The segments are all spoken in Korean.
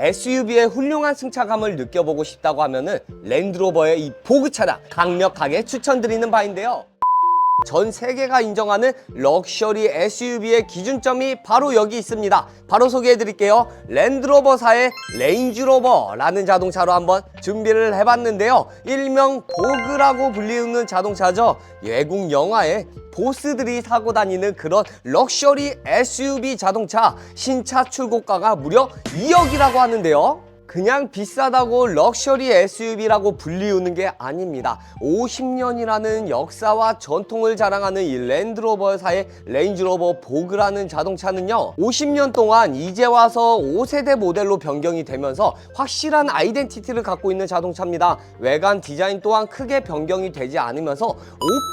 SUV의 훌륭한 승차감을 느껴보고 싶다고 하면은 랜드로버의 이 보그 차량 강력하게 추천드리는 바인데요. 전 세계가 인정하는 럭셔리 SUV의 기준점이 바로 여기 있습니다. 바로 소개해 드릴게요. 랜드로버사의 레인지로버라는 자동차로 한번 준비를 해봤는데요. 일명 보그라고 불리우는 자동차죠. 외국 영화에 보스들이 타고 다니는 그런 럭셔리 SUV 자동차 신차 출고가가 무려 2억이라고 하는데요. 그냥 비싸다고 럭셔리 SUV라고 불리우는 게 아닙니다. 50년이라는 역사와 전통을 자랑하는 이 랜드로버사의 레인지로버 보그라는 자동차는요. 50년 동안 이제 와서 5세대 모델로 변경이 되면서 확실한 아이덴티티를 갖고 있는 자동차입니다. 외관 디자인 또한 크게 변경이 되지 않으면서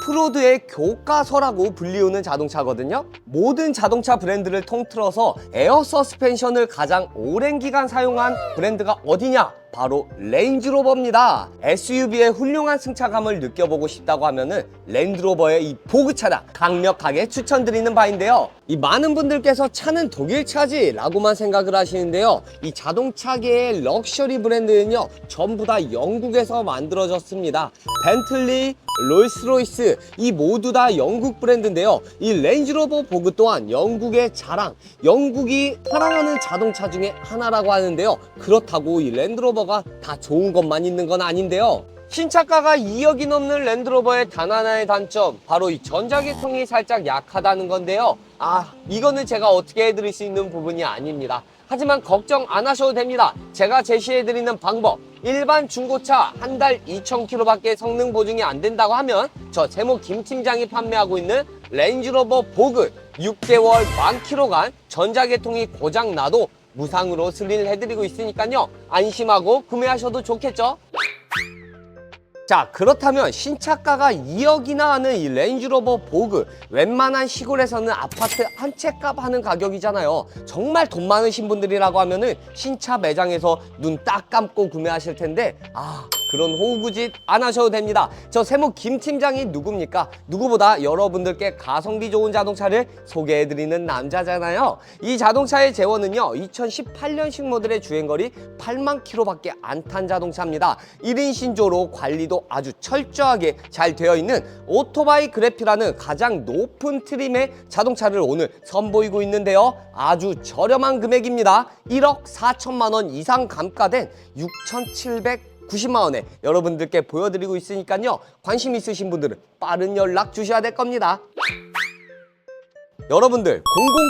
오프로드의 교과서라고 불리우는 자동차거든요. 모든 자동차 브랜드를 통틀어서 에어 서스펜션을 가장 오랜 기간 사용한 브랜드가 어디냐? 바로 레인지로버입니다. SUV의 훌륭한 승차감을 느껴보고 싶다고 하면은 랜드로버의 이 보그 차량 강력하게 추천드리는 바인데요. 이 많은 분들께서 차는 독일 차지라고만 생각을 하시는데요. 이 자동차계의 럭셔리 브랜드는요 전부 다 영국에서 만들어졌습니다. 벤틀리, 롤스로이스 이 모두 다 영국 브랜드인데요. 이 렌즈로버 보그 또한 영국의 자랑, 영국이 사랑하는 자동차 중에 하나라고 하는데요. 그렇다고 이 랜드로버 가 다 좋은 것만 있는 건 아닌데요. 신차가가 2억이 넘는 랜드로버의 단 하나의 단점 바로 이 전자계통이 살짝 약하다는 건데요. 아 이거는 제가 어떻게 해드릴 수 있는 부분이 아닙니다. 하지만 걱정 안 하셔도 됩니다. 제가 제시해드리는 방법 일반 중고차 한 달 2,000km밖에 성능 보증이 안 된다고 하면 저 제목 김 팀장이 판매하고 있는 렌즈로버 보그 6개월 만 킬로간 전자계통이 고장 나도 무상으로 수리를 해드리고 있으니까요. 안심하고 구매하셔도 좋겠죠? 자 그렇다면 신차가가 2억이나 하는 이 렌즈로버 보그 웬만한 시골에서는 아파트 한 채 값 하는 가격이잖아요. 정말 돈 많으신 분들이라고 하면은 신차 매장에서 눈 딱 감고 구매하실 텐데 아 그런 호구짓 안 하셔도 됩니다 저 세무 김 팀장이 누굽니까 누구보다 여러분들께 가성비 좋은 자동차를 소개해드리는 남자잖아요 이 자동차의 재원은요 2018년식 모델의 주행거리 8만 킬로밖에 안 탄 자동차입니다 1인 신조로 관리도 아주 철저하게 잘 되어 있는 오토바이 그래피라는 가장 높은 트림의 자동차를 오늘 선보이고 있는데요. 아주 저렴한 금액입니다. 1억 4천만 원 이상 감가된 6,790만 원에 여러분들께 보여드리고 있으니까요. 관심 있으신 분들은 빠른 연락 주셔야 될 겁니다. 여러분들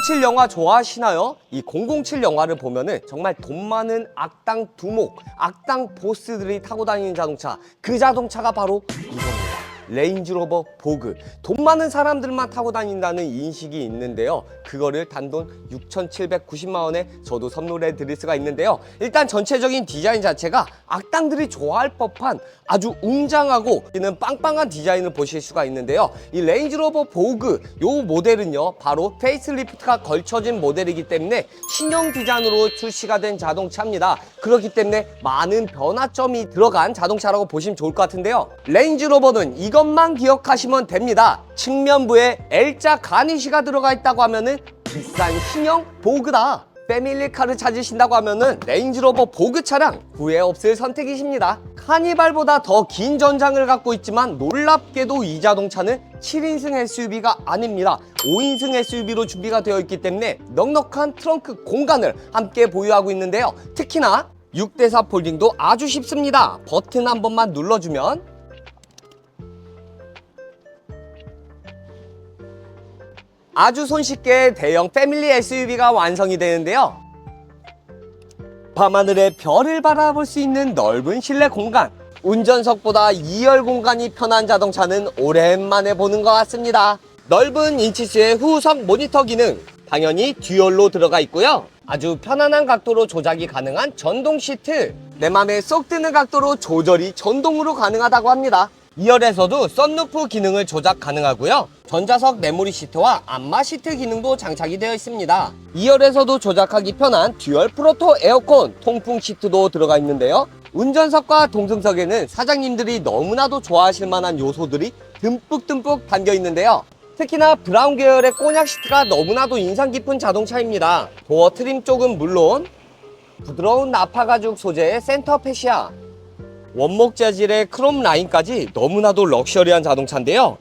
007 영화 좋아하시나요? 이 007 영화를 보면은 정말 돈 많은 악당 두목, 악당 보스들이 타고 다니는 자동차 그 자동차가 바로 이겁니다. 레인지로버 보그. 돈 많은 사람들만 타고 다닌다는 인식이 있는데요. 그거를 단돈 6,790만 원에 저도 선물해 드릴 수가 있는데요. 일단 전체적인 디자인 자체가 악당들이 좋아할 법한 아주 웅장하고 이는 빵빵한 디자인을 보실 수가 있는데요. 이 레인지로버 보그 요 모델은요 바로 페이스리프트가 걸쳐진 모델이기 때문에 신형 디자인으로 출시가 된 자동차입니다. 그렇기 때문에 많은 변화점이 들어간 자동차라고 보시면 좋을 것 같은데요. 레인지로버는 이 것만 기억하시면 됩니다 측면부에 L자 가니시가 들어가 있다고 하면은 비싼 신형 보그다 패밀리카를 찾으신다고 하면은 레인지로버 보그 차량 후회 없을 선택이십니다. 카니발보다 더 긴 전장을 갖고 있지만 놀랍게도 이 자동차는 7인승 SUV가 아닙니다. 5인승 SUV로 준비가 되어 있기 때문에 넉넉한 트렁크 공간을 함께 보유하고 있는데요. 특히나 6대4 폴딩도 아주 쉽습니다. 버튼 한 번만 눌러주면 아주 손쉽게 대형 패밀리 SUV가 완성이 되는데요. 밤하늘의 별을 바라볼 수 있는 넓은 실내 공간. 운전석보다 2열 공간이 편한 자동차는 오랜만에 보는 것 같습니다. 넓은 인치수의 후석 모니터 기능. 당연히 듀얼로 들어가 있고요. 아주 편안한 각도로 조작이 가능한 전동 시트. 내 맘에 쏙 드는 각도로 조절이 전동으로 가능하다고 합니다. 2열에서도 썬루프 기능을 조작 가능하고요. 전자석 메모리 시트와 안마 시트 기능도 장착이 되어 있습니다. 2열에서도 조작하기 편한 듀얼 프로토 에어컨 통풍 시트도 들어가 있는데요. 운전석과 동승석에는 사장님들이 너무나도 좋아하실 만한 요소들이 듬뿍듬뿍 담겨 있는데요. 특히나 브라운 계열의 꼬냑 시트가 너무나도 인상 깊은 자동차입니다. 도어 트림 쪽은 물론 부드러운 나파 가죽 소재의 센터 패시아, 원목 재질의 크롬 라인까지 너무나도 럭셔리한 자동차인데요.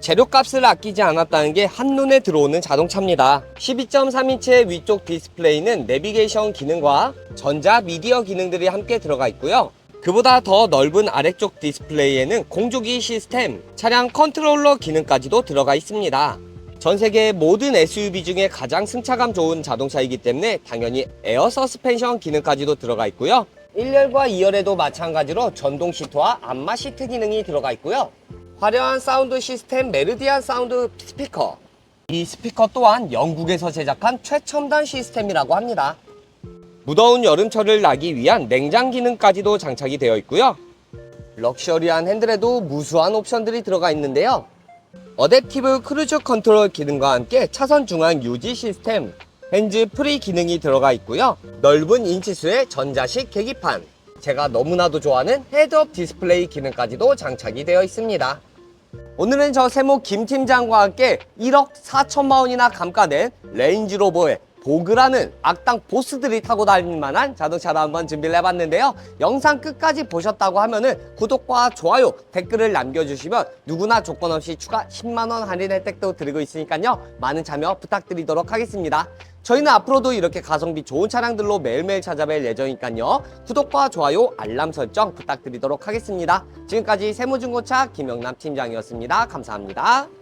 재료값을 아끼지 않았다는 게 한눈에 들어오는 자동차입니다. 12.3인치의 위쪽 디스플레이는 내비게이션 기능과 전자 미디어 기능들이 함께 들어가 있고요. 그보다 더 넓은 아래쪽 디스플레이에는 공조기 시스템, 차량 컨트롤러 기능까지도 들어가 있습니다. 전 세계 모든 SUV 중에 가장 승차감 좋은 자동차이기 때문에 당연히 에어 서스펜션 기능까지도 들어가 있고요. 1열과 2열에도 마찬가지로 전동 시트와 안마 시트 기능이 들어가 있고요. 화려한 사운드 시스템 메르디안 사운드 스피커. 이 스피커 또한 영국에서 제작한 최첨단 시스템이라고 합니다. 무더운 여름철을 나기 위한 냉장 기능까지도 장착이 되어 있고요. 럭셔리한 핸들에도 무수한 옵션들이 들어가 있는데요. 어댑티브 크루즈 컨트롤 기능과 함께 차선 중앙 유지 시스템, 핸즈 프리 기능이 들어가 있고요. 넓은 인치수의 전자식 계기판, 제가 너무나도 좋아하는 헤드업 디스플레이 기능까지도 장착이 되어 있습니다. 오늘은 저 세모 김 팀장과 함께 1억 4천만 원이나 감가된 레인지로버의 보그라는 악당 보스들이 타고 다닐 만한 자동차를 한번 준비를 해봤는데요. 영상 끝까지 보셨다고 하면은 구독과 좋아요, 댓글을 남겨주시면 누구나 조건 없이 추가 10만원 할인 혜택도 드리고 있으니까요. 많은 참여 부탁드리도록 하겠습니다. 저희는 앞으로도 이렇게 가성비 좋은 차량들로 매일매일 찾아뵐 예정이니까요. 구독과 좋아요, 알람 설정 부탁드리도록 하겠습니다. 지금까지 세무중고차 김영남 팀장이었습니다. 감사합니다.